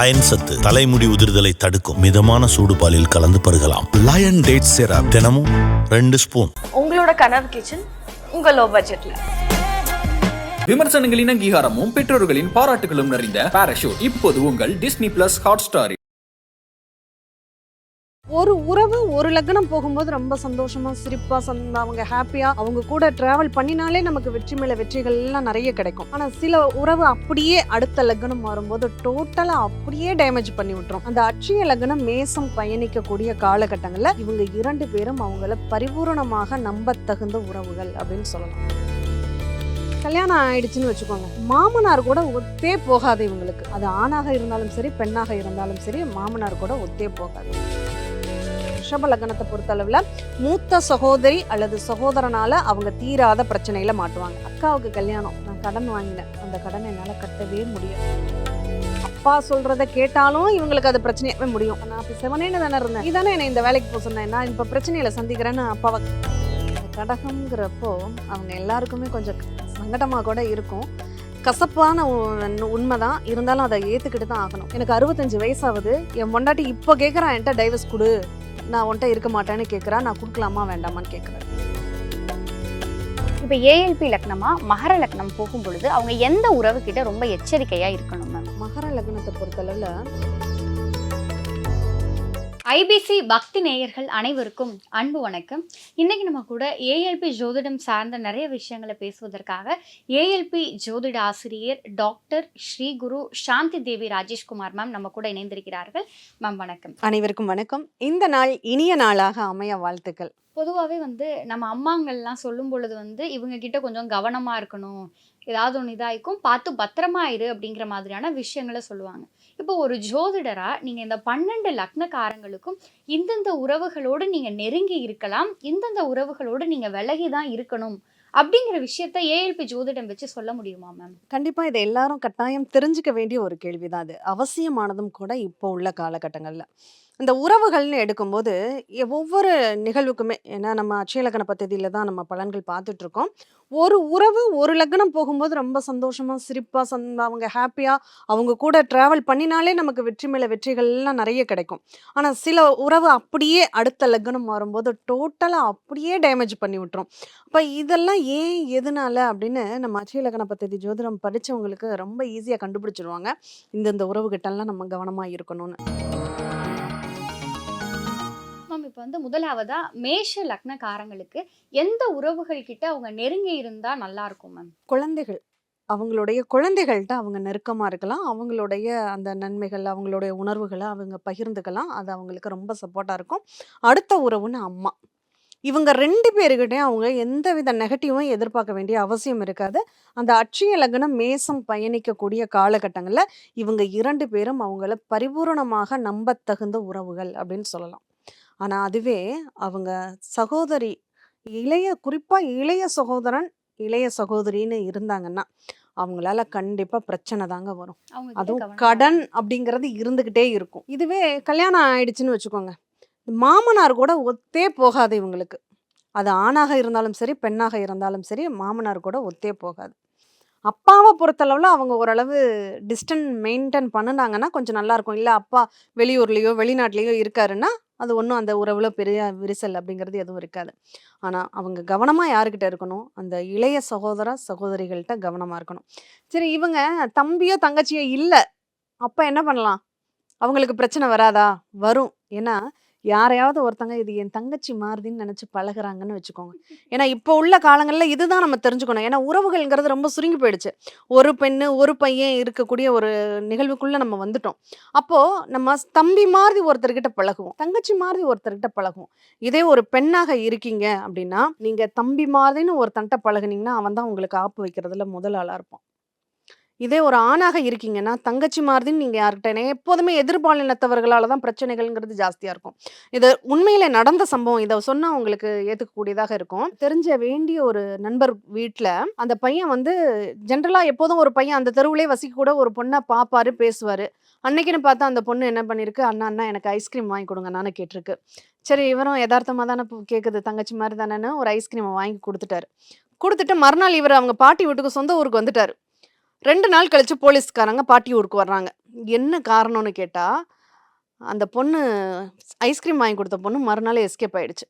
Iron சத்து தலைமுடி உதிர்தலை தடுக்கும் மிதமான சூடு பாலில் கலந்து பருகலாம். லயன் டேட் சிரப் தினமும் ரெண்டு ஸ்பூன். உங்களோட கனவு கிச்சன் உங்க லோ. பட்ஜெட்ல விமர்சனங்களின் அங்கீகாரமும் பெற்றோர்களின் பாராட்டுகளும் நிறைந்த பாராஷூட் இப்போது உங்கள் டிஸ்னி பிளஸ் ஹாட் ஸ்டார் ஒரு உறவு ஒரு லக்னம் போகும்போது ரொம்ப சந்தோஷமா சிரிப்பா சந்த அவங்க ஹாப்பியா அவங்க கூட டிராவல் பண்ணினாலே நமக்கு வெற்றி மேல வெற்றிகள் எல்லாம் நிறைய கிடைக்கும். ஆனா சில உறவு அப்படியே அடுத்த லக்னம் வரும்போது டோட்டலா அப்படியே டேமேஜ் பண்ணி விட்டுரும். அந்த அட்சய லக்னம் மேசம் பயணிக்கக்கூடிய காலகட்டங்கள்ல இவங்க இரண்டு பேரும் அவங்கள பரிபூரணமாக நம்ப தகுந்த உறவுகள் அப்படின்னு சொல்லலாம். கல்யாணம் ஆயிடுச்சுன்னு வச்சுக்கோங்க. மாமனார் கூட ஒத்தே போகாது இவங்களுக்கு. அது ஆணாக இருந்தாலும் சரி பெண்ணாக இருந்தாலும் சரி மாமனார் கூட ஒத்தே போகாது. ரிஷப லக்னத்தை பொறுத்தளவில் மூத்த சகோதரி அல்லது சகோதரனால் அவங்க தீராத பிரச்சனையில் மாட்டுவாங்க. அக்காவுக்கு கல்யாணம். நான் கடன் வாங்கினேன். அந்த கடனை என்னால் கட்டவே முடியும் அப்பா சொல்றத கேட்டாலும் இவங்களுக்கு அது பிரச்சனையாவே முடியும். நான் இப்போ செவனேன்னு தானே இருந்தேன். இதானே என்னை இந்த வேலைக்கு போக சொன்னேன். நான் இப்போ பிரச்சனையில சந்திக்கிறேன்னு அப்பாவை கடகம்ங்கிறப்போ அவங்க எல்லாருக்குமே கொஞ்சம் சங்கடமாக கூட இருக்கும். கசப்பான உண்மை தான் இருந்தாலும் அதை ஏற்றுக்கிட்டு தான் ஆகணும். எனக்கு அறுபத்தஞ்சு வயசாகுது. என் பொண்டாட்டி இப்போ கேட்குறான் என்கிட்ட டைவர்ஸ் கொடு. நான் உன்கிட்ட இருக்க மாட்டேன்னு கேட்குறா நான் கொடுக்கலாமா வேண்டாமான்னு கேட்குறேன் இப்போ ஏஎல்பி லக்னமா மகர லக்னம் போகும் பொழுது அவங்க எந்த உறவு கிட்ட ரொம்ப எச்சரிக்கையா இருக்கணும் மேம் மகர லக்னத்தை பொறுத்தளவில் ஐபிசி பக்தி நேயர்கள் அனைவருக்கும் அன்பு வணக்கம். இன்னைக்கு நம்ம கூட ஏஎல்பி ஜோதிடம் சார்ந்த நிறைய விஷயங்களை பேசுவதற்காக ஏஎல்பி ஜோதிட ஆசிரியர் டாக்டர் ஸ்ரீ குரு சாந்தி தேவி ராஜேஷ்குமார் மேம் நம்ம கூட இணைந்திருக்கிறார்கள். மேம் வணக்கம். அனைவருக்கும் வணக்கம். இந்த நாள் இனிய நாளாக அமைய வாழ்த்துக்கள். பொதுவாகவே வந்து நம்ம அம்மாங்கள்லாம் சொல்லும் பொழுது வந்து இவங்க கிட்ட கொஞ்சம் கவனமா இருக்கணும். ஏதாவது ஒன்று இதாயிருக்கும். பார்த்து பத்திரமா இரு அப்படிங்கிற மாதிரியான விஷயங்களை சொல்லுவாங்க. இப்போ ஒரு ஜோதிடரா நீங்க இந்த பன்னெண்டு லக்னக்காரங்களுக்கும் இந்தந்த உறவுகளோடு நீங்க நெருங்கி இருக்கலாம் இந்தந்த உறவுகளோடு நீங்க விலகி தான் இருக்கணும் அப்படிங்கிற விஷயத்த ஏஎல்பி ஜோதிடம் வச்சு சொல்ல முடியுமா மேம்? கண்டிப்பா இதை எல்லாரும் கட்டாயம் தெரிஞ்சுக்க வேண்டிய ஒரு கேள்விதான் அது. அவசியமானதும் கூட இப்போ உள்ள காலகட்டங்களில். இந்த உறவுகள்னு எடுக்கும்போது எ- ஒவ்வொரு நிகழ்வுக்குமே ஏன்னா நம்ம அட்சய லக்கண தான் நம்ம பலன்கள் பார்த்துட்ருக்கோம். ஒரு உறவு ஒரு லக்னம் போகும்போது ரொம்ப சந்தோஷமாக சிரிப்பாக சந் அவங்க ஹாப்பியாக அவங்க கூட ட்ராவல் பண்ணினாலே நமக்கு வெற்றி மேலே வெற்றிகள்லாம் நிறைய கிடைக்கும். ஆனால் சில உறவு அப்படியே அடுத்த லக்னம் மாறும்போது டோட்டலாக அப்படியே டேமேஜ் பண்ணி விட்டுரும். அப்போ இதெல்லாம் ஏன் எதனால அப்படின்னு நம்ம அட்சய லக்ன பத்ததி ஜோதிடம் படித்தவங்களுக்கு ரொம்ப ஈஸியாக கண்டுபிடிச்சிருவாங்க. இந்தந்த இந்த நம்ம கவனமாக இருக்கணும்னு. மேம் இப்போ வந்து முதலாவதா மேஷ லக்னக்காரங்களுக்கு எந்த உறவுகள் கிட்ட அவங்க நெருங்கி இருந்தா நல்லா இருக்கும் மேம் குழந்தைகள். அவங்களுடைய குழந்தைகள்கிட்ட அவங்க நெருக்கமாக இருக்கலாம். அவங்களுடைய அந்த நன்மைகள் அவங்களுடைய உணர்வுகளை அவங்க பகிர்ந்துக்கலாம். அது அவங்களுக்கு ரொம்ப சப்போர்ட்டாக இருக்கும். அடுத்த உறவுன்னு அம்மா. இவங்க ரெண்டு பேருக்கிட்டையும் அவங்க எந்த வித நெகட்டிவும் எதிர்பார்க்க வேண்டிய அவசியம் இருக்காது. அந்த அட்சய லக்னம் மேசம் பயணிக்கக்கூடிய காலகட்டங்களில் இவங்க இரண்டு பேரும் அவங்கள பரிபூரணமாக நம்பத்தகுந்த உறவுகள் அப்படின்னு சொல்லலாம். ஆனால் அதுவே அவங்க சகோதரி இளைய குறிப்பாக இளைய சகோதரன் இளைய சகோதரின்னு இருந்தாங்கன்னா அவங்களால கண்டிப்பா பிரச்சனை தாங்க வரும். அவங்க கிட்ட அதுவும் கவனமா கடன் அப்படிங்கிறது இருந்துகிட்டே இருக்கும். இதுவே கல்யாணம் ஆயிடுச்சுன்னு வச்சுக்கோங்க. மாமனார் கூட ஒத்தே போகாது இவங்களுக்கு. அது ஆணாக இருந்தாலும் சரி பெண்ணாக இருந்தாலும் சரி மாமனார் கூட ஒத்தே போகாது. அப்பாவை பொறுத்தளவில் அவங்க ஓரளவு டிஸ்டன்ஸ் மெயின்டைன் பண்ணுனாங்கன்னா கொஞ்சம் நல்லா இருக்கும். இல்லை அப்பா வெளியூர்லேயோ வெளிநாட்டிலேயோ இருக்காருன்னா அது ஒன்றும் அந்த உறவில் பெரிய விரிசல் அப்படிங்கிறது எதுவும் இருக்காது. ஆனால் அவங்க கவனமாக யாருக்கிட்ட இருக்கணும்? அந்த இளைய சகோதர சகோதரிகள்கிட்ட கவனமாக இருக்கணும். சரி இவங்க தம்பியோ தங்கச்சியோ இல்லை. அப்போ என்ன பண்ணலாம்? அவங்களுக்கு பிரச்சனை வராதா? வரும். ஏன்னா யாரையாவது ஒருத்தங்க இது என் தங்கச்சி மாறுதின்னு நினச்சி பழகுறாங்கன்னு வச்சுக்கோங்க. ஏன்னா இப்போ உள்ள காலங்களில் இதுதான் நம்ம தெரிஞ்சுக்கணும். ஏன்னா உறவுகள்ங்கிறது ரொம்ப சுருங்கி போயிடுச்சு. ஒரு பெண்ணு ஒரு பையன் இருக்கக்கூடிய ஒரு நிகழ்வுக்குள்ளே நம்ம வந்துட்டோம். அப்போது நம்ம தம்பி மாதிரி ஒருத்தர்கிட்ட பழகுவோம். தங்கச்சி மாதிரி ஒருத்தர்கிட்ட பழகுவோம். இதே ஒரு பெண்ணாக இருக்கீங்க அப்படின்னா நீங்கள் தம்பி மாதிரின்னு ஒருத்தன்ட்ட பழகுனீங்கன்னா அவன் தான் உங்களுக்கு ஆப்பு வைக்கிறதுல முதல் ஆளாக இருப்பான். இதே ஒரு ஆணாக இருக்கீங்கன்னா தங்கச்சி மாதிரின்னு நீங்கள் யார்கிட்டனே எப்போதுமே எதிர்பாலினத்தவர்களால் தான் பிரச்சனைகள்ங்கிறது ஜாஸ்தியாக இருக்கும். இது உண்மையில் நடந்த சம்பவம் இதை சொன்னால் உங்களுக்கு ஏற்றுக்கக்கூடியதாக இருக்கும். தெரிஞ்ச வேண்டிய ஒரு நண்பர் வீட்டில் அந்த பையன் வந்து ஜென்ரலாக எப்போதும் ஒரு பையன் அந்த தெருவிலே வசிக்க கூட ஒரு பொண்ணை பார்ப்பாரு பேசுவார். அன்னைக்குன்னு பார்த்தா அந்த பொண்ணு என்ன பண்ணியிருக்கு அண்ணா அண்ணா எனக்கு ஐஸ்கிரீம் வாங்கி கொடுங்க நானே கேட்டிருக்கு. சரி இவரும் யதார்த்தமாக தானே கேட்குது தங்கச்சி மாதிரி தானேன்னு ஒரு ஐஸ்கிரீமை வாங்கி கொடுத்துட்டாரு. கொடுத்துட்டு மறுநாள் இவர் அவங்க பாட்டி வீட்டுக்கு சொந்த ஊருக்கு வந்துட்டார். ரெண்டு நாள் கழித்து போலீஸ்காரங்க பாட்டி ஊருக்கு வர்றாங்க. என்ன காரணம்னு கேட்டால் அந்த பொண்ணு ஐஸ்கிரீம் வாங்கி கொடுத்த பொண்ணு மறுநாள் எஸ்கேப் ஆயிடுச்சு.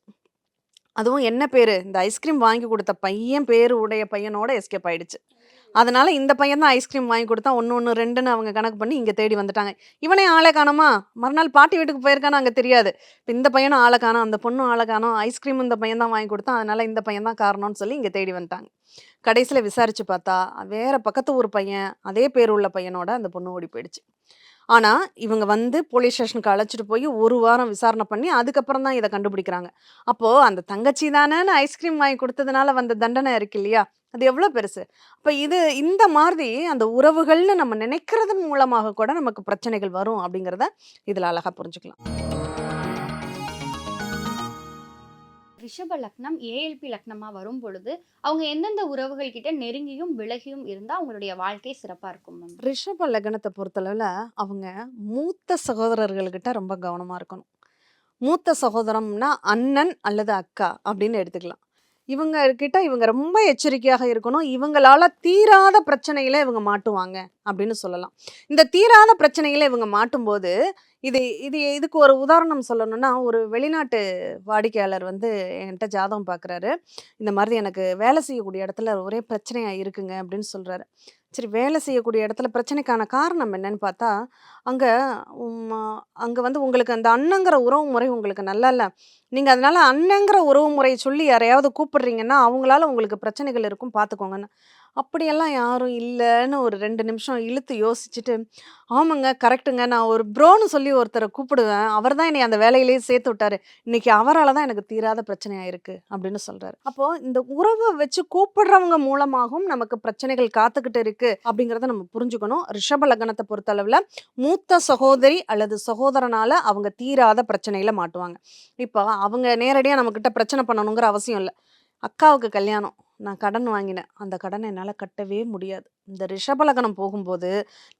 அதுவும் என்ன பேர்? இந்த ஐஸ்கிரீம் வாங்கி கொடுத்த பையன் பேரு உடைய பையனோட எஸ்கேப் ஆயிடுச்சு. அதனால் இந்த பையன் தான் ஐஸ்கிரீம் வாங்கி கொடுத்தா ஒன்று ஒன்று ரெண்டுன்னு அவங்க கணக்கு பண்ணி இங்கே தேடி வந்துட்டாங்க. இவனே ஆளை காணுமா? மறுநாள் பாட்டி வீட்டுக்கு போயிருக்கான்னு அங்கே தெரியாது. இப்போ இந்த பையனும் ஆளை காணோம் அந்த பொண்ணும் ஆளை காணோம் ஐஸ்கிரீம் இந்த பையன் தான் வாங்கி கொடுத்தான் அதனால் இந்த பையன் தான் காரணம்னு சொல்லி இங்கே தேடி வந்துட்டாங்க. கடைசியில் விசாரித்து பார்த்தா வேறு பக்கத்து ஊர் பையன் அதே பேர் உள்ள பையனோட அந்த பொண்ணு ஓடி போயிடுச்சு. ஆனால் இவங்க வந்து போலீஸ் ஸ்டேஷனுக்கு அழைச்சிட்டு போய் ஒரு வாரம் விசாரணை பண்ணி அதுக்கப்புறம் தான் இதை கண்டுபிடிக்கிறாங்க. அப்போது அந்த தங்கச்சி தானேன்னு ஐஸ்கிரீம் வாங்கி கொடுத்ததுனால வந்த தண்டனை இருக்கு இல்லையா? அது எவ்வளோ பெருசு? அப்போ இது இந்த மாதிரி அந்த உறவுகள்னு நம்ம நினைக்கிறதன் மூலமாக கூட நமக்கு பிரச்சனைகள் வரும் அப்படிங்கிறத இதில் அழகாக புரிஞ்சுக்கலாம். ரிஷப லக்னம் ஏஎல்பி லக்னமா வரும் பொழுது அவங்க எந்தெந்த உறவுகள் கிட்ட நெருங்கியும் விலகியும் இருந்தா அவங்களுடைய வாழ்க்கை சிறப்பா இருக்கும் மேம் ரிஷப லக்னத்தை பொறுத்தளவில் அவங்க மூத்த சகோதரர்கள்கிட்ட ரொம்ப கவனமாக இருக்கணும். மூத்த சகோதரம்னா அண்ணன் அல்லது அக்கா அப்படின்னு எடுத்துக்கலாம். இவங்க கிட்ட இவங்க ரொம்ப எச்சரிக்கையாக இருக்கணும். இவங்களால தீராத பிரச்சனையில இவங்க மாட்டுவாங்க அப்படின்னு சொல்லலாம். இந்த தீராத பிரச்சனையில இவங்க மாட்டும்போது இது இது இதுக்கு ஒரு உதாரணம் சொல்லணும்னா ஒரு வெளிநாட்டு வாடிக்கையாளர் வந்து என்கிட்ட ஜாதகம் பார்க்குறாரு இந்த மாதிரி எனக்கு வேலை செய்யக்கூடிய இடத்துல ஒரே பிரச்சனையாக இருக்குங்க அப்படின்னு சொல்கிறாரு சரி வேலை செய்யக்கூடிய இடத்துல பிரச்சனைக்கான காரணம் என்னன்னு பார்த்தா அங்கே அங்கே வந்து உங்களுக்கு அந்த அண்ணங்கிற உறவு முறை உங்களுக்கு நல்லா இல்லை நீங்கள் அதனால் அண்ணங்கிற உறவு முறையை சொல்லி யாரையாவது கூப்பிடுறீங்கன்னா அவங்களால உங்களுக்கு பிரச்சனைகள் இருக்கும் பார்த்துக்கோங்கன்னு. அப்படியெல்லாம் யாரும் இல்லைன்னு ஒரு ரெண்டு நிமிஷம் இழுத்து யோசிச்சுட்டு ஆமாங்க கரெக்டுங்க நான் ஒரு ப்ரோன்னு சொல்லி ஒருத்தரை கூப்பிடுவேன். அவர் தான் என்னை அந்த வேலையிலேயே சேர்த்து விட்டாரு. இன்னைக்கு அவரால் தான் எனக்கு தீராத பிரச்சனையாக இருக்குது அப்படின்னு சொல்கிறாரு அப்போது இந்த உறவை வச்சு கூப்பிடுறவங்க மூலமாகவும் நமக்கு பிரச்சனைகள் காத்துக்கிட்டு இருக்குது அப்படிங்கிறத நம்ம புரிஞ்சுக்கணும். ரிஷப லக்னத்தை பொறுத்தளவில் மூத்த சகோதரி அல்லது சகோதரனால் அவங்க தீராத பிரச்சனையில் மாட்டுவாங்க. இப்போ அவங்க நேரடியாக நம்மக்கிட்ட பிரச்சனை பண்ணணுங்கிற அவசியம் இல்லை. அக்காவுக்கு கல்யாணம். நான் கடன் வாங்கினேன். அந்த கடனை என்னால் கட்டவே முடியாது. இந்த ரிஷபலகனம் போகும்போது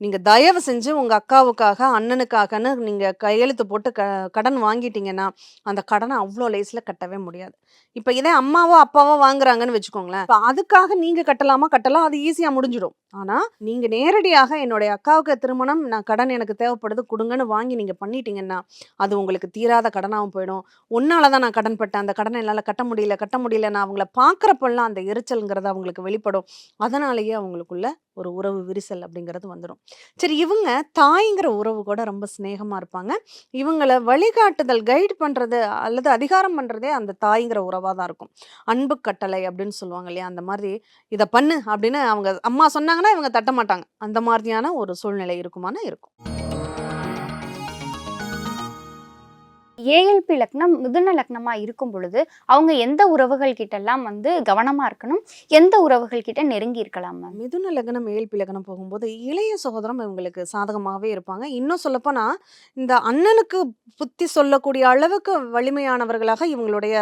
நீங்கள் தயவு செஞ்சு உங்கள் அக்காவுக்காக அண்ணனுக்காகன்னு நீங்கள் கையெழுத்து போட்டு க கடன் வாங்கிட்டீங்கன்னா அந்த கடனை அவ்வளோ லேஸில் கட்டவே முடியாது. இப்போ இதே அம்மாவோ அப்பாவோ வாங்குறாங்கன்னு வச்சுக்கோங்களேன். இப்போ அதுக்காக நீங்கள் கட்டலாமா? கட்டலாம். அது ஈஸியாக முடிஞ்சிடும். ஆனால் நீங்கள் நேரடியாக என்னுடைய அக்காவுக்கு திருமணம் நான் கடன் எனக்கு தேவைப்படுது கொடுங்கன்னு வாங்கி நீங்கள் பண்ணிட்டீங்கன்னா அது உங்களுக்கு தீராத கடனாகவும் போயிடும். உன்னால தான் நான் கடன் பட்டேன். அந்த கடனை என்னால் கட்ட முடியல கட்ட முடியல நான் அவங்கள பார்க்குறப்பெல்லாம் அந்த எரிச்சல்ங்கிறது அவங்களுக்கு வெளிப்படும். அதனாலேயே அவங்களுக்குள்ள ஒரு உறவு விரிசல் அப்படிங்கிறது வந்துடும் சரி இவங்க தாய்ங்கிற உறவு கூட ரொம்ப சிநேகமாக இருப்பாங்க. இவங்களை வழிகாட்டுதல் கைடு பண்ணுறது அல்லது அதிகாரம் பண்ணுறதே அந்த தாய்ங்கிற உறவாக தான் இருக்கும். அன்பு கட்டளை அப்படின்னு சொல்லுவாங்க இல்லையா? அந்த மாதிரி இதை பண்ணு அப்படின்னு அவங்க அம்மா சொன்னாங்கன்னா இவங்க தட்ட மாட்டாங்க அந்த மாதிரியான ஒரு சூழ்நிலை இருக்குமானா இருக்கும். ஏஎல்பி லக்னம் மிதுன லக்னமாக இருக்கும் பொழுது அவங்க எந்த உறவுகள் கிட்டெல்லாம் வந்து கவனமாக இருக்கணும்? எந்த உறவுகள் கிட்ட நெருங்கி இருக்கலாம் மேம் மிதுன லக்னம் ஏஎல்பி லக்னம் போகும்போது இளைய சகோதரம் இவங்களுக்கு சாதகமாகவே இருப்பாங்க. இன்னும் சொல்லப்போனால் இந்த அண்ணனுக்கு புத்தி சொல்லக்கூடிய அளவுக்கு வலிமையானவர்களாக இவங்களுடைய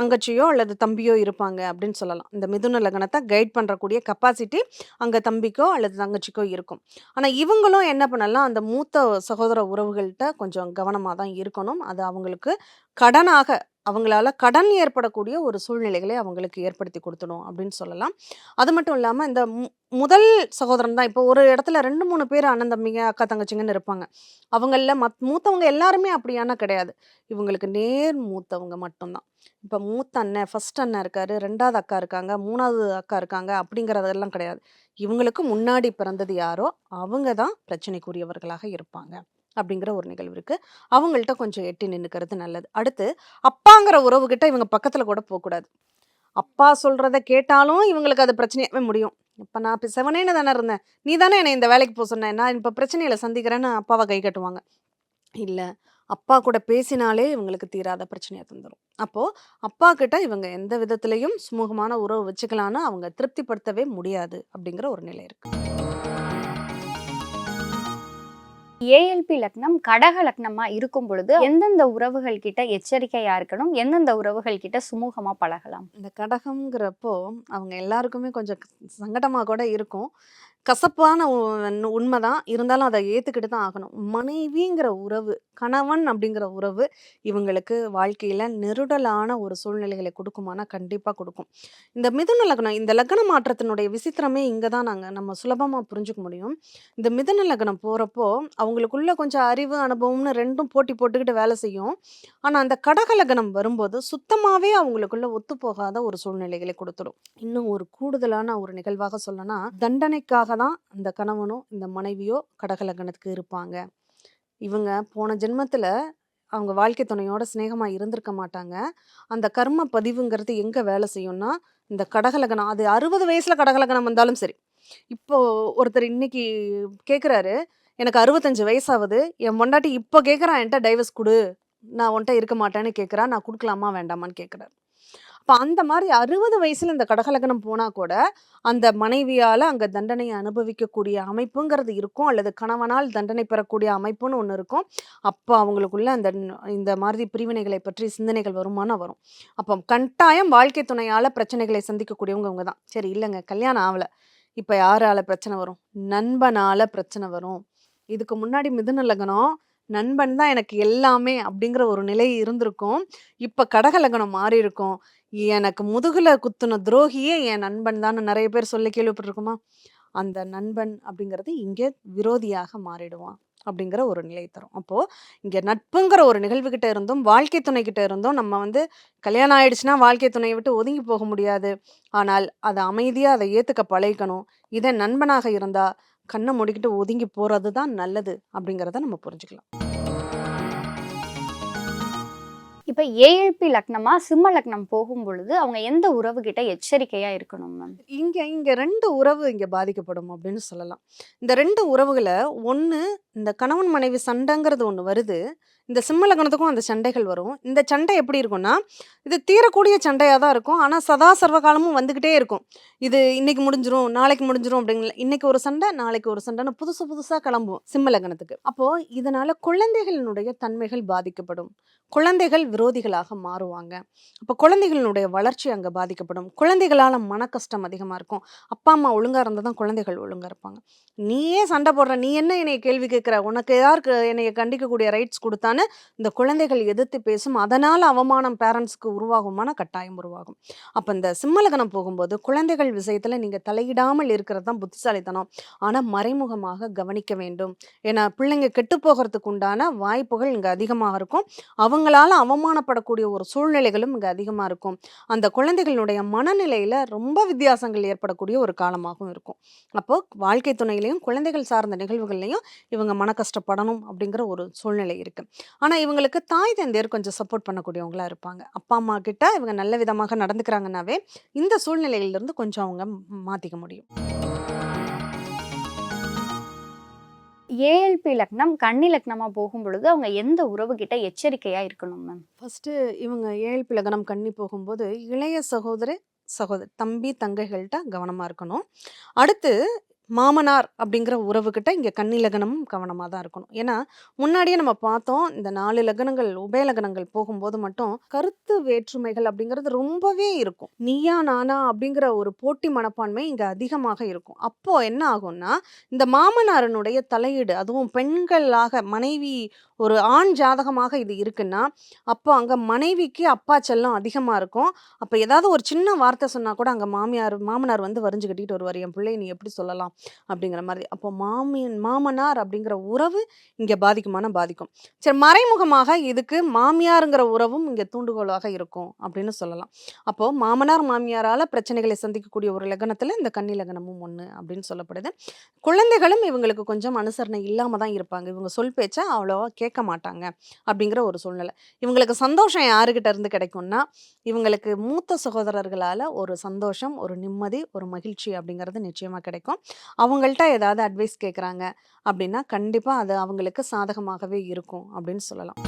தங்கச்சியோ அல்லது தம்பியோ இருப்பாங்க அப்படின்னு சொல்லலாம். இந்த மிதுன லக்னத்தை கைட் பண்ணுறக்கூடிய கெப்பாசிட்டி அங்கே தம்பிக்கோ அல்லது தங்கச்சிக்கோ இருக்கும். ஆனால் இவங்களும் என்ன பண்ணலாம் அந்த மூத்த சகோதர உறவுகள்கிட்ட கொஞ்சம் கவனமாக தான் இருக்கணும். அது அவங்களுக்கு கடனாக அவங்களால கடன் ஏற்படக்கூடிய ஒரு சூழ்நிலைகளை அவங்களுக்கு ஏற்படுத்தி கொடுத்துடும் அப்படின்னு சொல்லலாம். அது மட்டும் இல்லாமல் இந்த மு- முதல் சகோதரன் தான். இப்போ ஒரு இடத்துல ரெண்டு மூணு பேர் அண்ணன் தம்பிங்க அக்கா தங்கச்சிங்கன்னு இருப்பாங்க. அவங்களில் மத் மூத்தவங்க எல்லாருமே அப்படியான கிடையாது. இவங்களுக்கு நேர் மூத்தவங்க மட்டும்தான். இப்போ மூத்த அண்ணன் ஃபர்ஸ்ட் அண்ணன் இருக்காரு ரெண்டாவது அக்கா இருக்காங்க மூணாவது அக்கா இருக்காங்க அப்படிங்கிறதெல்லாம் கிடையாது. இவங்களுக்கு முன்னாடி பிறந்தது யாரோ அவங்க தான் பிரச்சனைக்குரியவர்களாக இருப்பாங்க. அப்படிங்கிற ஒரு நிகழ்வு இருக்குது அவங்கள்ட்ட கொஞ்சம் எட்டி நின்னுக்கிறது நல்லது. அடுத்து அப்பாங்கிற உறவுகிட்ட இவங்க பக்கத்தில் கூட போகக்கூடாது அப்பா சொல்கிறத கேட்டாலும் இவங்களுக்கு அது பிரச்சனையாகவே முடியும். இப்போ நான் இப்போ செவனேன்னு தானே இருந்தேன். நீ தானே என்னை இந்த வேலைக்கு போக சொன்ன. நான் இப்போ பிரச்சனையில் சந்திக்கிறேன்னு அப்பாவை கை கட்டுவாங்க. இல்லை அப்பா கூட பேசினாலே இவங்களுக்கு தீராத பிரச்சனையாக தந்துடும் அப்போது அப்பா கிட்ட இவங்க எந்த விதத்துலேயும் சுமூகமான உறவு வச்சுக்கலான்னு அவங்க திருப்திப்படுத்தவே முடியாது அப்படிங்கிற ஒரு நிலை இருக்குது ஏஎல்பி லக்னம் கடக லக்னமா இருக்கும் பொழுது எந்தெந்த உறவுகள் கிட்ட எச்சரிக்கையா இருக்கணும் எந்தெந்த உறவுகள் கிட்ட சுமூகமா பழகலாம்? இந்த கடகம்ங்கிறப்போ அவங்க எல்லாருக்குமே கொஞ்சம் சங்கடமா கூட இருக்கும். கசப்பான உ- உண்மைதான் இருந்தாலும் அதை ஏத்துக்கிட்டு தான் ஆகணும். மனைவிங்கிற உறவு கணவன் அப்படிங்கிற உறவு இவங்களுக்கு வாழ்க்கையில நெருடலான ஒரு சூழ்நிலைகளை கொடுக்குமானா கண்டிப்பா கொடுக்கும். இந்த மிதுன லக்னம் இந்த லக்ன மாற்றத்தினுடைய விசித்திரமே இங்க தான் நாங்க நம்ம சுலபமா புரிஞ்சுக்க முடியும். இந்த மிதுன லக்னம் போறப்போ அவங்களுக்குள்ள கொஞ்சம் அறிவு அனுபவம்னு ரெண்டும் போட்டி போட்டுக்கிட்டு வேலை செய்யும். ஆனா அந்த கடக லக்னம் வரும்போது சுத்தமாவே அவங்களுக்குள்ள ஒத்து போகாத ஒரு சூழ்நிலைகளை கொடுத்துடும். இன்னும் ஒரு கூடுதலான ஒரு நிகழ்வாக சொல்லணும்னா, தண்டனைக்காக தான் அந்த கணவனோ இந்த மனைவியோ கடகலக்கணத்துக்கு இருப்பாங்க. இவங்க போன ஜென்மத்தில் அவங்க வாழ்க்கை துணையோட சிநேகமாக இருந்திருக்க மாட்டாங்க. அந்த கர்ம பதிவுங்கிறது எங்கே வேலை செய்யும்னா இந்த கடகலகணம் அது அறுபது வயசில் கடகலகணம் வந்தாலும் சரி. இப்போது ஒருத்தர் இன்னைக்கு கேட்குறாரு எனக்கு அறுபத்தஞ்சு வயசாகுது என் பொண்டாட்டி இப்போ கேட்குறான் என்கிட்ட டைவர்ஸ் கொடு. நான் உன்கிட்ட இருக்க மாட்டேன்னு கேட்குறா நான் கொடுக்கலாமா வேண்டாமான்னு கேட்குறாரு அப்போ அந்த மாதிரி அறுபது வயசுல இந்த கடகலகனம் போனால் கூட அந்த மனைவியால் அங்கே தண்டனையை அனுபவிக்கக்கூடிய அமைப்புங்கிறது இருக்கும். அல்லது கணவனால் தண்டனை பெறக்கூடிய அமைப்புன்னு ஒன்று இருக்கும். அப்போ அவங்களுக்குள்ள அந்த இந்த மாதிரி பிரிவினைகளை பற்றி சிந்தனைகள் வருமானம் வரும். அப்போ கட்டாயம் வாழ்க்கை துணையால் பிரச்சனைகளை சந்திக்கக்கூடியவங்க அவங்க தான். சரி இல்லைங்க. கல்யாணம் ஆகலை இப்போ யாரால பிரச்சனை வரும்? நண்பனால பிரச்சனை வரும். இதுக்கு முன்னாடி மிதுன லக்னம் நண்பன் தான் எனக்கு எல்லாமே அப்படிங்கிற ஒரு நிலை இருந்திருக்கும். இப்போ கடக லக்னம் மாறி இருக்கும் எனக்கு முதுகுல குத்துன துரோகியே என் நண்பன் தான் நிறைய பேர் சொல்லி கேள்விப்பட்டிருக்குமா? அந்த நண்பன் அப்படிங்கிறது இங்கே விரோதியாக மாறிடுவான் அப்படிங்கிற ஒரு நிலை தரும். அப்போது இங்கே நட்புங்கிற ஒரு நிகழ்வு கிட்ட இருந்தும் வாழ்க்கை துணை இருந்தும் நம்ம வந்து கல்யாணம் ஆயிடுச்சுன்னா வாழ்க்கை துணையை விட்டு ஒதுங்கி போக முடியாது. ஆனால் அதை அமைதியாக அதை ஏற்றுக்க பழகிக்கணும் இதே நண்பனாக இருந்தால் கண்ணை மூடிக்கிட்டு ஒதுங்கி போகிறது தான் நல்லது அப்படிங்கிறத நம்ம புரிஞ்சுக்கலாம். இப்போ ஏஎல்பி லக்னமா சிம்ம லக்னம் போகும் பொழுது அவங்க எந்த உறவு கிட்ட எச்சரிக்கையா இருக்கணும் மேம்? இங்க இங்க ரெண்டு உறவு இங்க பாதிக்கப்படும் அப்படின்னு சொல்லலாம். இந்த ரெண்டு உறவுகளை ஒன்று இந்த கணவன் மனைவி சண்டைங்கிறது ஒன்று வருது. இந்த சிம்ம லக்னத்துக்கும் அந்த சண்டைகள் வரும். இந்த சண்டை எப்படி இருக்கும்னா இது தீரக்கூடிய சண்டையாக தான் இருக்கும். ஆனால் சதா சர்வ காலமும் வந்துக்கிட்டே இருக்கும். இது இன்னைக்கு முடிஞ்சிரும் நாளைக்கு முடிஞ்சிரும் அப்படிங்கல இன்னைக்கு ஒரு சண்டை நாளைக்கு ஒரு சண்டைன்னு புதுசு புதுசாக கிளம்பும் சிம்ம லக்னத்துக்கு. அப்போது இதனால் குழந்தைகளினுடைய தன்மைகள் பாதிக்கப்படும். குழந்தைகள் விரோதிகளாக மாறுவாங்க. அப்போ குழந்தைகளினுடைய வளர்ச்சி அங்கே பாதிக்கப்படும். குழந்தைகளால் மன கஷ்டம் அதிகமாக இருக்கும். அப்பா அம்மா ஒழுங்காக இருந்தால் தான் குழந்தைகள் ஒழுங்காக இருப்பாங்க. நீயே சண்டை போடுற நீ என்ன என்னை கேள்வி கேட்குற? உனக்கு யாருக்கு என்னை கண்டிக்கக்கூடிய ரைட்ஸ் கொடுத்தா கொடுத்தான்னு இந்த குழந்தைகள் எதிர்த்து பேசும் அதனால் அவமானம் பேரண்ட்ஸ்க்கு உருவாகுமான கட்டாயம் உருவாகும். அப்போ இந்த சிம்மலகனம் போகும்போது குழந்தைகள் விஷயத்தில் நீங்கள் தலையிடாமல் இருக்கிறது தான் புத்திசாலித்தனம். ஆனால் மறைமுகமாக கவனிக்க வேண்டும். ஏன்னா பிள்ளைங்க கெட்டு போகிறதுக்கு உண்டான வாய்ப்புகள் இங்கே அதிகமாக இருக்கும். அவங்களால அவமானப்படக்கூடிய ஒரு சூழ்நிலைகளும் இங்கே அதிகமாக இருக்கும். அந்த குழந்தைகளுடைய மனநிலையில் ரொம்ப வித்தியாசங்கள் ஏற்படக்கூடிய ஒரு காலமாகவும் இருக்கும். அப்போ வாழ்க்கை துணையிலையும் குழந்தைகள் சார்ந்த நிகழ்வுகள்லையும் இவங்க மன கஷ்டப்படணும் அப்படிங்கிற ஒரு சூழ்நிலை இருக்குது ஆனால் இவங்களுக்கு தாய் தந்தையர் கொஞ்சம் சப்போர்ட் பண்ணக்கூடியவங்களா இருப்பாங்க. அப்பா அம்மா கிட்ட இவங்க நல்ல விதமாக நடந்துக்கிறாங்கன்னாவே இந்த சூழ்நிலையிலிருந்து கொஞ்சம் அவங்க மாற்றிக்க முடியும். ஏஎல்பி லக்னம் கன்னி லக்னமா போகும் பொழுது அவங்க எந்த உறவு கிட்ட எச்சரிக்கையா இருக்கணும் மேம் ஃபர்ஸ்ட் இவங்க ஏழு பிளகனம் கண்ணி போகும்போது இளைய சகோதர சகோதரி தம்பி தங்கைகள்கிட்ட கவனமாக இருக்கணும். அடுத்து மாமனார் அப்படிங்கிற உறவுகிட்ட இங்கே கன்னி லக்னமும் கவனமாக தான் இருக்கணும். ஏன்னா முன்னாடியே நம்ம பார்த்தோம் இந்த நாலு லக்னங்கள் உபயலக்னங்கள் போகும்போது மட்டும் கருத்து வேற்றுமைகள் அப்படிங்கிறது ரொம்பவே இருக்கும். நீயா நானா அப்படிங்கிற ஒரு போட்டி மனப்பான்மை இங்கே அதிகமாக இருக்கும். அப்போ என்ன ஆகும்னா இந்த மாமனாரனுடைய தலையீடு அதுவும் பெண்களாக மனைவி ஒரு ஆண் ஜாதகமாக இது இருக்குன்னா அப்போ அங்கே மனைவிக்கு அப்பா செல்லம் அதிகமாக இருக்கும். அப்போ ஏதாவது ஒரு சின்ன வார்த்தை சொன்னால் கூட அங்கே மாமியார் மாமனார் வந்து வரிஞ்சு கட்டிட்டு வருவார் என் பிள்ளை நீ எப்படி சொல்லலாம்? அப்படிங்கிற மாதிரி. அப்போ மாமியன் மாமனார் அப்படிங்கிற உறவு இங்கே பாதிக்குமான பாதிக்கும். சரி மறைமுகமாக இதுக்கு மாமியாருங்கிற உறவும் இங்கே தூண்டுகோலாக இருக்கும் அப்படின்னு சொல்லலாம். அப்போது மாமனார் மாமியாரால் பிரச்சனைகளை சந்திக்கக்கூடிய ஒரு லக்னத்தில் இந்த கன்னி லக்னமும் ஒன்று அப்படின்னு சொல்லப்படுது. குழந்தைகளும் இவங்களுக்கு கொஞ்சம் அனுசரணை இல்லாமல் தான் இருப்பாங்க. இவங்க சொல் பேச்சா அவ்வளோவா கேட்க மாட்டாங்க அப்படிங்கிற ஒரு சூழ்நிலை. இவங்களுக்கு சந்தோஷம் யாருக்கிட்ட இருந்து கிடைக்கும்னா இவங்களுக்கு மூத்த சகோதரர்களால் ஒரு சந்தோஷம் ஒரு நிம்மதி ஒரு மகிழ்ச்சி அப்படிங்கிறது நிச்சயமாக கிடைக்கும். அவங்கள்ட்ட ஏதாவது அட்வைஸ் கேட்குறாங்க அப்படின்னா கண்டிப்பாக அது அவங்களுக்கு சாதகமாகவே இருக்கும் அப்படின்னு சொல்லலாம்.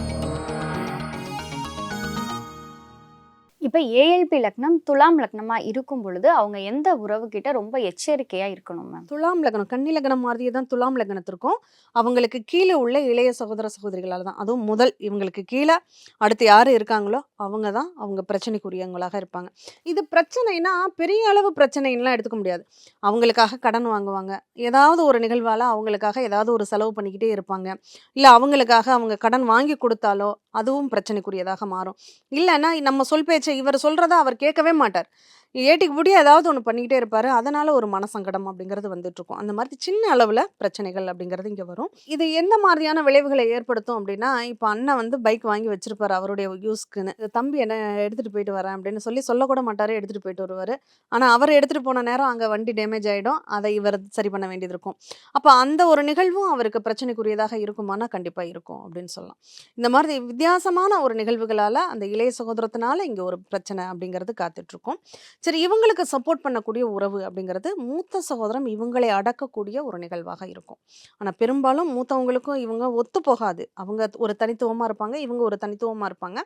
இப்போ ஏஎல்பி லக்னம் துலாம் லக்னமாக இருக்கும் பொழுது அவங்க எந்த உறவு கிட்ட ரொம்ப எச்சரிக்கையாக இருக்கணும் மேம் துலாம் லக்னம் கன்னி லக்னம் மாதிரியே தான் துலாம் லக்னத்திற்கும் அவங்களுக்கு கீழே உள்ள இளைய சகோதர சகோதரிகளால் தான். அதுவும் முதல் இவங்களுக்கு கீழே அடுத்து யார் இருக்காங்களோ அவங்க தான் அவங்க பிரச்சனைக்குரியவங்களாக இருப்பாங்க. இது பிரச்சனைனா பெரிய அளவு பிரச்சனைலாம் எடுத்துக்க முடியாது. அவங்களுக்காக கடன் வாங்குவாங்க. ஏதாவது ஒரு நிகழ்வால் அவங்களுக்காக ஏதாவது ஒரு செலவு பண்ணிக்கிட்டே இருப்பாங்க. இல்லை அவங்களுக்காக அவங்க கடன் வாங்கி கொடுத்தாலோ அதுவும் பிரச்சனைக்குரியதாக மாறும். இல்லைன்னா நம்ம சொல் பேச்சை இவர் சொல்கிறத அவர் கேட்கவே மாட்டார். ஏட்டிக்கு பிடி ஏதாவது ஒன்று பண்ணிக்கிட்டே இருப்பார். அதனால் ஒரு மனசங்கடம் அப்படிங்கிறது வந்துட்டுருக்கும். அந்த மாதிரி சின்ன அளவில் பிரச்சனைகள் அப்படிங்கிறது இங்கே வரும். இது எந்த மாதிரியான விளைவுகளை ஏற்படுத்தும் அப்படின்னா இப்போ அண்ணன் வந்து பைக் வாங்கி வச்சிருப்பார் அவருடைய யூஸ்க்குன்னு தம்பி என்ன எடுத்துகிட்டு போயிட்டு வரேன் அப்படின்னு சொல்லி சொல்லக்கூட மாட்டார் எடுத்துகிட்டு போயிட்டு வருவார். ஆனால் அவர் எடுத்துகிட்டு போன நேரம் அங்கே வண்டி டேமேஜ் ஆகிடும் அதை இவர் சரி பண்ண வேண்டியது இருக்கும். அப்போ அந்த ஒரு நிகழ்வும் அவருக்கு பிரச்சனைக்குரியதாக இருக்குமானா கண்டிப்பாக இருக்கும் அப்படின்னு சொல்லலாம். இந்த மாதிரி வித்தியாசமான ஒரு நிகழ்வுகளால் அந்த இளைய சகோதரத்தினால இங்கே ஒரு பிரச்சனை அப்படிங்கிறது காத்துட்ருக்கும். சரி இவங்களுக்கு சப்போர்ட் பண்ணக்கூடிய உறவு அப்படிங்கிறது மூத்த சகோதரம் இவங்களை அடக்கக்கூடிய ஒரு நிகழ்வாக இருக்கும். ஆனால் பெரும்பாலும் மூத்தவங்களுக்கும் இவங்க ஒத்து போகாது. அவங்க ஒரு தனித்துவமாக இருப்பாங்க இவங்க ஒரு தனித்துவமாக இருப்பாங்க.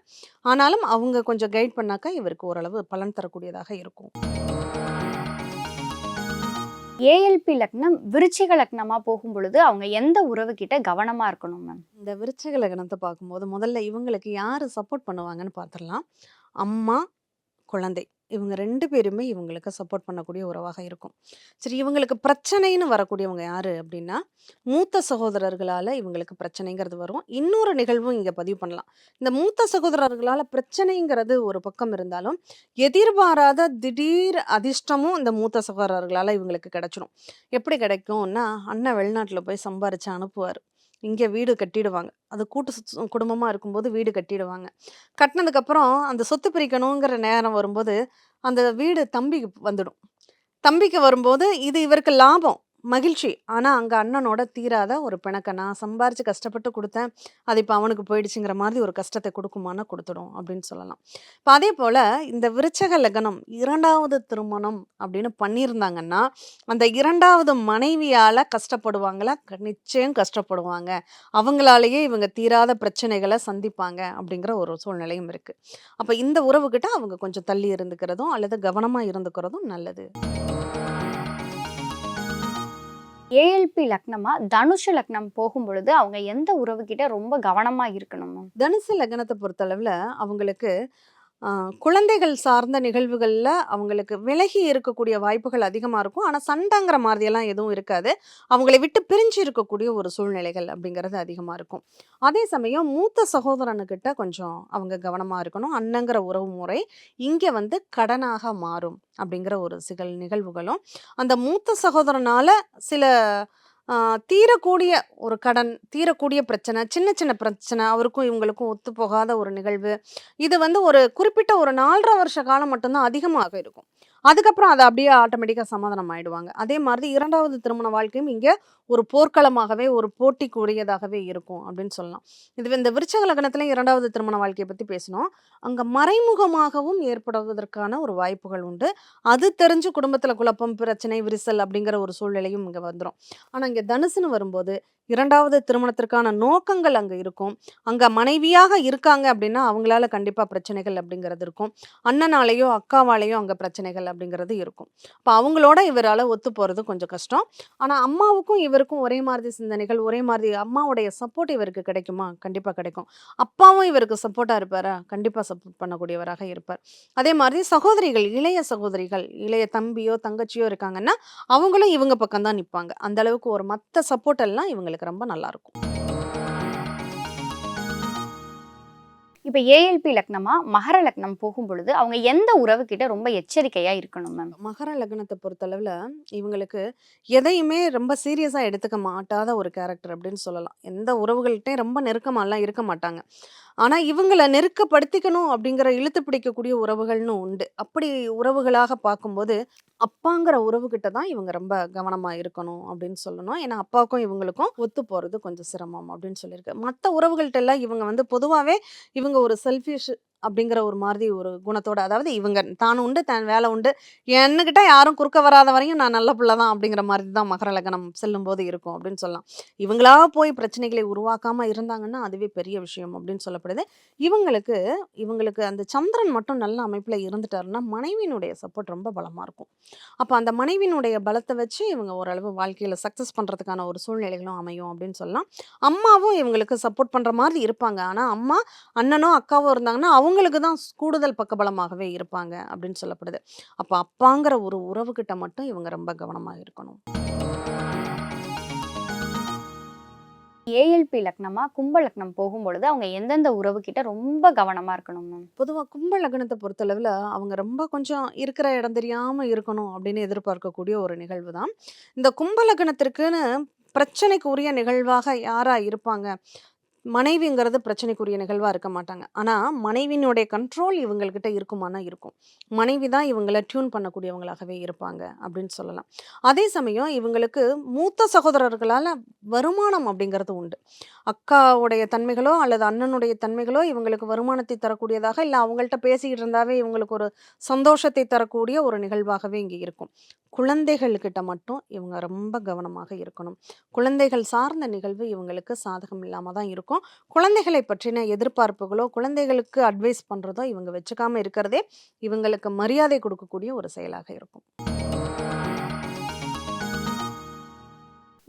ஆனாலும் அவங்க கொஞ்சம் கைட் பண்ணாக்கா இவருக்கு ஓரளவு பலன் தரக்கூடியதாக இருக்கும். ஏஎல்பி லக்னம் விருச்சிக லக்னமா போகும் பொழுது அவங்க எந்த உறவு கிட்ட கவனமா இருக்கணும் மேம் இந்த விருச்சிக லக்னத்தை பார்க்கும்போது முதல்ல இவங்களுக்கு யார் சப்போர்ட் பண்ணுவாங்கன்னு பார்த்துடலாம். அம்மா குழந்தை. இவங்க ரெண்டு பேருமே இவங்களுக்கு சப்போர்ட் பண்ணக்கூடிய உறவாக இருக்கும். சரி இவங்களுக்கு பிரச்சனைன்னு வரக்கூடியவங்க யாரு அப்படின்னா மூத்த சகோதரர்களால் இவங்களுக்கு பிரச்சனைங்கிறது வரும். இன்னொரு நிகழ்வும் இங்கே பதிவு பண்ணலாம். இந்த மூத்த சகோதரர்களால் பிரச்சனைங்கிறது ஒரு பக்கம் இருந்தாலும் எதிர்பாராத திடீர் அதிர்ஷ்டமும் இந்த மூத்த சகோதரர்களால் இவங்களுக்கு கிடைச்சிடும் எப்படி கிடைக்கும்னா அண்ணன் வெளிநாட்டில் போய் சம்பாரித்து அனுப்புவார். இங்கே வீடு கட்டிடுவாங்க. அது கூட்டு சு- குடும்பமாக இருக்கும்போது வீடு கட்டிடுவாங்க. கட்டினதுக்கப்புறம் அந்த சொத்து பிரிக்கணுங்கிற நேரம் வரும்போது அந்த வீடு தம்பிக்கு வந்துடும். தம்பிக்கு வரும்போது இது இவருக்கு லாபம். மகிழ்ச்சி. ஆனால் அங்கே அண்ணனோட தீராத ஒரு பிணக்க நான் சம்பாரித்து கஷ்டப்பட்டு கொடுத்தேன். அது இப்போ அவனுக்கு போயிடுச்சுங்கிற மாதிரி ஒரு கஷ்டத்தை கொடுக்குமானா கொடுத்துடும் அப்படின்னு சொல்லலாம். இப்போ அதே போல் இந்த விருச்சக லக்னம் இரண்டாவது திருமணம் அப்படின்னு பண்ணியிருந்தாங்கன்னா அந்த இரண்டாவது மனைவியால் கஷ்டப்படுவாங்களா? க- நிச்சயம் கஷ்டப்படுவாங்க. அவங்களாலேயே இவங்க தீராத பிரச்சனைகளை சந்திப்பாங்க அப்படிங்கிற ஒரு சூழ்நிலையும் இருக்குது அப்போ இந்த உறவுகிட்ட அவங்க கொஞ்சம் தள்ளி இருந்துக்கிறதும் அல்லது கவனமாக இருந்துக்கிறதும் நல்லது. ஏஎல்பி லக்னமா தனுஷ லக்னம் போகும் பொழுது அவங்க எந்த உறவு கிட்ட ரொம்ப கவனமா இருக்கணும்? தனுஷ தனுசு லக்னத்தை பொறுத்தளவுல அவங்களுக்கு ஆ, குழந்தைகள் சார்ந்த நிகழ்வுகளில் அவங்களுக்கு விலகி இருக்கக்கூடிய வாய்ப்புகள் அதிகமாக இருக்கும். ஆனால் சண்டைங்கிற மாதிரியெல்லாம் எதுவும் இருக்காது. அவங்களை விட்டு பிரிஞ்சு இருக்கக்கூடிய ஒரு சூழ்நிலைகள் அப்படிங்கிறது அதிகமாக இருக்கும். அதே சமயம் மூத்த சகோதரனுக்கிட்ட கொஞ்சம் அவங்க கவனமாக இருக்கணும். அண்ணங்கிற உறவு முறை இங்கே வந்து கடனாக மாறும் அப்படிங்கிற ஒரு சிகல் நிகழ்வுகளும் அந்த மூத்த சகோதரனால் சில தீரக்கூடிய ஒரு கடன் தீரக்கூடிய பிரச்சனை சின்ன சின்ன பிரச்சனை அவருக்கும் இவங்களுக்கும் ஒத்து போகாத ஒரு நிகழ்வு. இது வந்து ஒரு குறிப்பிட்ட ஒரு நாலரை வருஷ காலம் மட்டும்தான் அதிகமாக இருக்கும். அதுக்கப்புறம் அதை அப்படியே ஆட்டோமேட்டிக்காக சமாதானம் ஆயிடுவாங்க. அதே மாதிரி இரண்டாவது திருமண வாழ்க்கையும் இங்கே ஒரு போர்க்களமாகவே ஒரு போட்டிக்குரியதாகவே இருக்கும் அப்படின்னு சொல்லலாம். இது இந்த விருச்சக லக்னத்துலையும் இரண்டாவது திருமண வாழ்க்கையை பற்றி பேசினோம். அங்கே மறைமுகமாகவும் ஏற்படுவதற்கான ஒரு வாய்ப்புகள் உண்டு. அது தெரிஞ்சு குடும்பத்தில் குழப்பம் பிரச்சனை விரிசல் அப்படிங்கிற ஒரு சூழ்நிலையும் இங்கே வந்துடும் ஆனால் இங்கே தனுசுன்னு வரும்போது இரண்டாவது திருமணத்திற்கான நோக்கங்கள் அங்கே இருக்கும். அங்கே மனைவியாக இருக்காங்க அப்படின்னா அவங்களால கண்டிப்பாக பிரச்சனைகள் அப்படிங்கிறது இருக்கும். அண்ணனாலேயோ அக்காவாலேயோ அங்கே பிரச்சனைகள் அப்படிங்கிறது இருக்கும். இப்போ அவங்களோட இவரால் ஒத்து போகிறது கொஞ்சம் கஷ்டம். ஆனால் அம்மாவுக்கும் இவர் இவருக்கும் ஒரே மாதிரி சிந்தனைகள் ஒரே மாதிரி அம்மாவுடைய சப்போர்ட் இவருக்கு கிடைக்குமா? கண்டிப்பாக கிடைக்கும். அப்பாவும் இவருக்கு சப்போர்ட்டாக இருப்பாரா? கண்டிப்பாக சப்போர்ட் பண்ணக்கூடியவராக இருப்பார். அதே மாதிரி சகோதரிகள் இளைய சகோதரிகள் இளைய தம்பியோ தங்கச்சியோ இருக்காங்கன்னா அவங்களும் இவங்க பக்கம் தான் நிற்பாங்க அந்த அளவுக்கு ஒரு மற்ற சப்போர்ட் எல்லாம் இவங்களுக்கு ரொம்ப நல்லா இப்போ ஏஎல்பி லக்னமா மகர லக்னம் போகும் பொழுது அவங்க எந்த உறவு ரொம்ப எச்சரிக்கையா இருக்கணும் மேம் மகர லக்னத்தை பொறுத்தளவில் இவங்களுக்கு எதையுமே ரொம்ப சீரியஸாக எடுத்துக்க மாட்டாத ஒரு கேரக்டர் அப்படின்னு சொல்லலாம். எந்த உறவுகள்கிட்டையும் ரொம்ப நெருக்கமாலாம் இருக்க மாட்டாங்க. ஆனால் இவங்களை நெருக்கப்படுத்திக்கணும் அப்படிங்கிற இழுத்து பிடிக்கக்கூடிய உறவுகள்னு உண்டு. அப்படி உறவுகளாக பார்க்கும்போது அப்பாங்கிற உறவுகிட்ட தான் இவங்க ரொம்ப கவனமாக இருக்கணும் அப்படின்னு சொல்லணும். ஏன்னா அப்பாவுக்கும் இவங்களுக்கும் ஒத்து போகிறது கொஞ்சம் சிரமம் அப்படின்னு சொல்லியிருக்கு. மற்ற உறவுகள்கிட்ட எல்லாம் இவங்க வந்து பொதுவாகவே இவங்க ஒரு செல்ஃபிஷ் அப்படிங்கிற ஒரு மாதிரி ஒரு குணத்தோட அதாவது இவங்க தான் உண்டு தன் வேலை உண்டு. என்னக்கிட்ட யாரும் குறுக்க வராத வரையும் நான் நல்ல பிள்ளை தான் அப்படிங்கிற மாதிரி தான் மகர லக்னம் செல்லும்போது இருக்கும் அப்படின்னு சொல்லலாம். இவங்களா போய் பிரச்சனைகளை உருவாக்காம இருந்தாங்கன்னா அதுவே பெரிய விஷயம் அப்படின்னு சொல்லப்படுது. இவங்களுக்கு இவங்களுக்கு அந்த சந்திரன் மட்டும் நல்ல அமைப்பில் இருந்துட்டாருன்னா மனைவியினுடைய சப்போர்ட் ரொம்ப பலமாக இருக்கும். அப்போ அந்த மனைவியினுடைய பலத்தை வச்சு இவங்க ஓரளவு வாழ்க்கையில் சக்ஸஸ் பண்ணுறதுக்கான ஒரு சூழ்நிலைகளும் அமையும் அப்படின்னு சொல்லலாம். அம்மாவும் இவங்களுக்கு சப்போர்ட் பண்ணுற மாதிரி இருப்பாங்க. ஆனால் அம்மா அண்ணனோ அக்காவோ இருந்தாங்கன்னா அவங்களுக்கு தான் கூடுதல் பக்கபலமாகவே இருப்பாங்க அப்படின்னு சொல்லப்படுது. அப்போ அப்பாங்கிற ஒரு உறவுகிட்ட மட்டும் இவங்க ரொம்ப கவனமாக இருக்கணும். ஏஎல்பி லக்னமா கும்ப லக்னம் போகும்பொழுது அவங்க எந்தெந்த உறவு கிட்ட ரொம்ப கவனமா இருக்கணும் மேம்? பொதுவாக கும்ப லக்னத்தை பொறுத்தளவில் அவங்க ரொம்ப கொஞ்சம் இருக்கிற இடம் தெரியாமல் இருக்கணும் அப்படின்னு எதிர்பார்க்கக்கூடிய ஒரு நிகழ்வு தான். இந்த கும்ப லக்னத்திற்குன்னு பிரச்சனைக்கு உரிய நிகழ்வாக யாராக இருப்பாங்க? மனைவிங்கிறது பிரச்சனைக்குரிய நிகழ்வாக இருக்க மாட்டாங்க. ஆனால் மனைவியினுடைய கண்ட்ரோல் இவங்கள்கிட்ட இருக்குமானா இருக்கும். மனைவி தான் இவங்களை டியூன் பண்ணக்கூடியவங்களாகவே இருப்பாங்க அப்படின்னு சொல்லலாம். அதே சமயம் இவங்களுக்கு மூத்த சகோதரர்களால் வருமானம் அப்படிங்கிறது உண்டு. அக்காவுடைய தன்மைகளோ அல்லது அண்ணனுடைய தன்மைகளோ இவங்களுக்கு வருமானத்தை தரக்கூடியதாக இல்லை அவங்கள்ட்ட பேசிக்கிட்டு இருந்தாவே இவங்களுக்கு ஒரு சந்தோஷத்தை தரக்கூடிய ஒரு நிகழ்வாகவே இங்கே இருக்கும். குழந்தைகள்கிட்ட மட்டும் இவங்க ரொம்ப கவனமாக இருக்கணும். குழந்தைகள் சார்ந்த நிகழ்வு இவங்களுக்கு சாதகம் இல்லாமல் தான் இருக்கும். குழந்தைகளை பற்றின எதிர்பார்ப்புகளோ குழந்தைகளுக்கு அட்வைஸ் பண்ணுறதோ இவங்க வச்சுக்காம இருக்கிறதே இவங்களுக்கு மரியாதை கொடுக்கக்கூடிய ஒரு செயலாக இருக்கும்.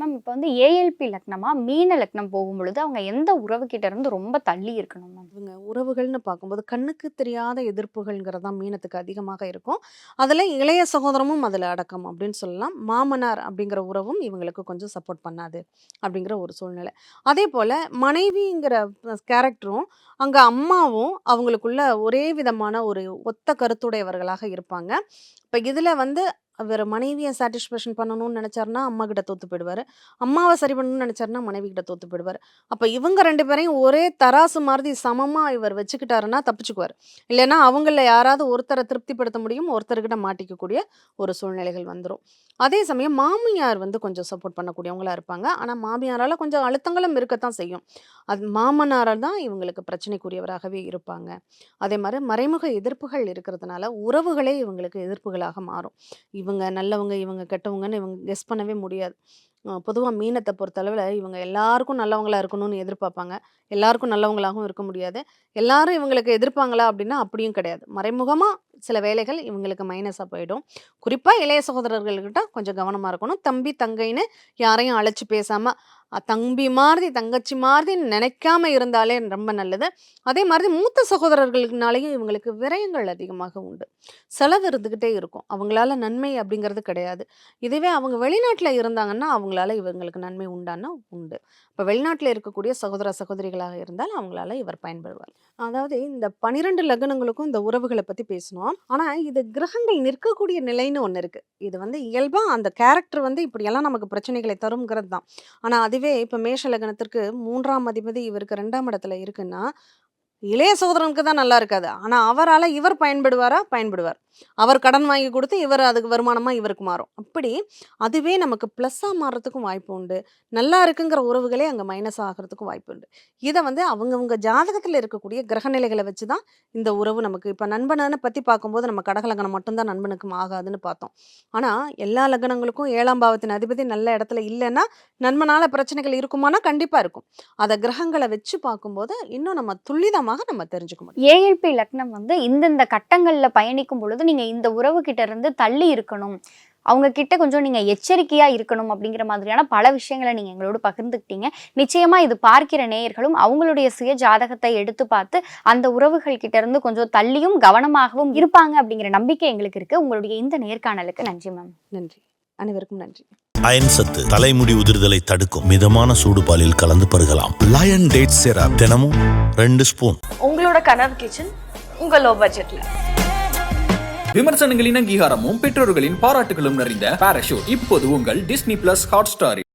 மேம் இப்போ வந்து ஏஎல்பி லக்னமாக மீன லக்னம் போகும்பொழுது அவங்க எந்த உறவுகிட்ட இருந்து ரொம்ப தள்ளி இருக்கணும் மேம் இவங்க உறவுகள்னு பார்க்கும்போது கண்ணுக்கு தெரியாத எதிர்ப்புகள்ங்கிறது தான் மீனத்துக்கு அதிகமாக இருக்கும். அதில் இளைய சகோதரமும் அதில் அடக்கம் அப்படின்னு சொல்லலாம். மாமனார் அப்படிங்கிற உறவும் இவங்களுக்கு கொஞ்சம் சப்போர்ட் பண்ணாது அப்படிங்கிற ஒரு சூழ்நிலை. அதே போல் மனைவிங்கிற கேரக்டரும் அங்கே அம்மாவும் அவங்களுக்குள்ள ஒரே விதமான ஒரு ஒத்த கருத்துடையவர்களாக இருப்பாங்க. இப்போ இதில் வந்து அவர் மனைவியை சாட்டிஸ்ஃபேக்ஷன் பண்ணணும்னு நினச்சாருன்னா அம்மா கிட்ட தோத்து போயிடுவார். அம்மாவை சரி பண்ணணும்னு நினச்சாருன்னா மனைவி கிட்ட தோத்து போயிடுவார். அப்போ இவங்க ரெண்டு பேரையும் ஒரே தராசு மாதிரி சமமாக இவர் வச்சுக்கிட்டாருன்னா தப்பிச்சுக்குவார். இல்லைன்னா அவங்கள யாராவது ஒருத்தரை திருப்திப்படுத்த முடியும் ஒருத்தர்கிட்ட மாட்டிக்கக்கூடிய ஒரு சூழ்நிலைகள் வந்துடும் அதே சமயம் மாமியார் வந்து கொஞ்சம் சப்போர்ட் பண்ணக்கூடியவங்களா இருப்பாங்க. ஆனால் மாமியாரால் கொஞ்சம் அழுத்தங்களும் இருக்கத்தான் செய்யும். அது மாமனாரால் தான் இவங்களுக்கு பிரச்சனைக்குரியவராகவே இருப்பாங்க. அதே மாதிரி மறைமுக எதிர்ப்புகள் இருக்கிறதுனால உறவுகளே இவங்களுக்கு எதிர்ப்புகளாக மாறும். இவங்க நல்லவங்க இவங்க கெட்டவங்கன்னு இவங்க கெஸ் பண்ணவே முடியாது. பொதுவாக மீனத்தை பொறுத்தளவில் இவங்க எல்லாருக்கும் நல்லவங்களாக இருக்கணும்னு எதிர்பார்ப்பாங்க. எல்லாருக்கும் நல்லவங்களாகவும் இருக்க முடியாது. எல்லாரும் இவங்களுக்கு எதிர்ப்பாங்களா அப்படின்னா அப்படியும் கிடையாது. மறைமுகமாக சில வேலைகள் இவங்களுக்கு மைனஸாக போயிடும். குறிப்பாக இளைய சகோதரர்கள்கிட்ட கொஞ்சம் கவனமாக இருக்கணும். தம்பி தங்கைன்னு யாரையும் அழைச்சி பேசாமல் தம்பி மாதிரி தங்கச்சி மாதிரி நினைக்காம இருந்தாலே ரொம்ப நல்லது. அதே மாதிரி மூத்த சகோதரர்களுக்குனாலேயும் இவங்களுக்கு விரயங்கள் அதிகமாக உண்டு. செலவு இருந்துக்கிட்டே இருக்கும். அவங்களால நன்மை அப்படிங்கிறது கிடையாது. இதுவே அவங்க வெளிநாட்டில் இருந்தாங்கன்னா அவங்களால இவங்களுக்கு நன்மை உண்டான்னா உண்டு. இப்போ வெளிநாட்டில் இருக்கக்கூடிய சகோதர சகோதரிகளாக இருந்தால் அவங்களால இவர் பயன்படுவார். அதாவது இந்த பனிரெண்டு லக்னங்களுக்கும் இந்த உறவுகளை பற்றி பேசணும் ஆனால் இது கிரகங்கள் நிற்கக்கூடிய நிலைன்னு ஒன்று இருக்குது இது வந்து இயல்பாக அந்த கேரக்டர் வந்து இப்படியெல்லாம் நமக்கு பிரச்சனைகளை தருங்கிறது தான். ஆனால் அதுவே இப்போ மேஷ லக்னத்திற்கு மூன்றாம் அதிபதி இவருக்கு ரெண்டாம் இடத்துல இருக்குன்னா இளைய சோதரனுக்கு தான் நல்லா இருக்காது. ஆனால் அவரால் இவர் பயன்படுவாரா? பயன்படுவார். அவர் கடன் வாங்கி கொடுத்து இவர் அதுக்கு வருமானமாக இவருக்கு மாறும். அப்படி அதுவே நமக்கு ப்ளஸ்ஸாக மாறுறதுக்கும் வாய்ப்பு உண்டு. நல்லா இருக்குங்கிற உறவுகளே அங்கே மைனஸ் ஆகிறதுக்கும் வாய்ப்பு உண்டு. இதை வந்து அவங்கவுங்க ஜாதகத்தில் இருக்கக்கூடிய கிரகநிலைகளை வச்சு தான் இந்த உறவு நமக்கு இப்போ நண்பனை பற்றி பார்க்கும்போது நம்ம கடகலகனம் மட்டும்தான் நண்பனுக்கும் ஆகாதுன்னு பார்த்தோம். ஆனால் எல்லா லக்னங்களுக்கும் ஏழாம் பாவத்தின் அதிபதி நல்ல இடத்துல இல்லைன்னா நண்பனால பிரச்சனைகள் இருக்குமானா கண்டிப்பாக இருக்கும். அதை கிரகங்களை வச்சு பார்க்கும்போது இன்னும் நம்ம துல்லிதமாக நம்ம தெரிஞ்சுக்க முடியும். ஏஎல்பி லக்னம் வந்து இந்தந்த கட்டங்களில் பயணிக்கும் பொழுது நீங்க இந்த உறவு கிட்ட இருந்து தள்ளி இருக்கணும். அவங்க கிட்ட கொஞ்சம் நீங்க எச்சரிக்கையா இருக்கணும் அப்படிங்கிற மாதிரியான பல விஷயங்களை நீங்க எங்களோட பகிர்ந்துக்கிட்டீங்க. நிச்சயமா இது பார்க்கிற நேயர்களும் அவங்களுடைய சுய ஜாதகத்தை எடுத்து பார்த்து அந்த உறவுகள் கிட்ட இருந்து கொஞ்சம் தள்ளியும் கவனமாகவும் இருப்பாங்க அப்படிங்கிற நம்பிக்கை எங்களுக்கு இருக்கு. உங்களுடைய இந்த நேர்காணலுக்கு நன்றி மேம் நன்றி. அனைவருக்கும் நன்றி. அயன் சத்து தலைமுடி உதிர்தலை தடுக்கும் மிதமான சூடு பாலில் கலந்து பருகலாம். லயன் டேட் சிரப் தினமும் ரெண்டு ஸ்பூன் உங்களோட கனவு கிச்சன் உங்க லோ. பட்ஜெட்ல விமர்சனங்களின் அங்கீகாரமும் பெற்றோர்களின் பாராட்டுகளும் நிறைந்த பாராஷூட் இப்போது உங்கள் டிஸ்னி பிளஸ் ஹாட் ஸ்டாரில்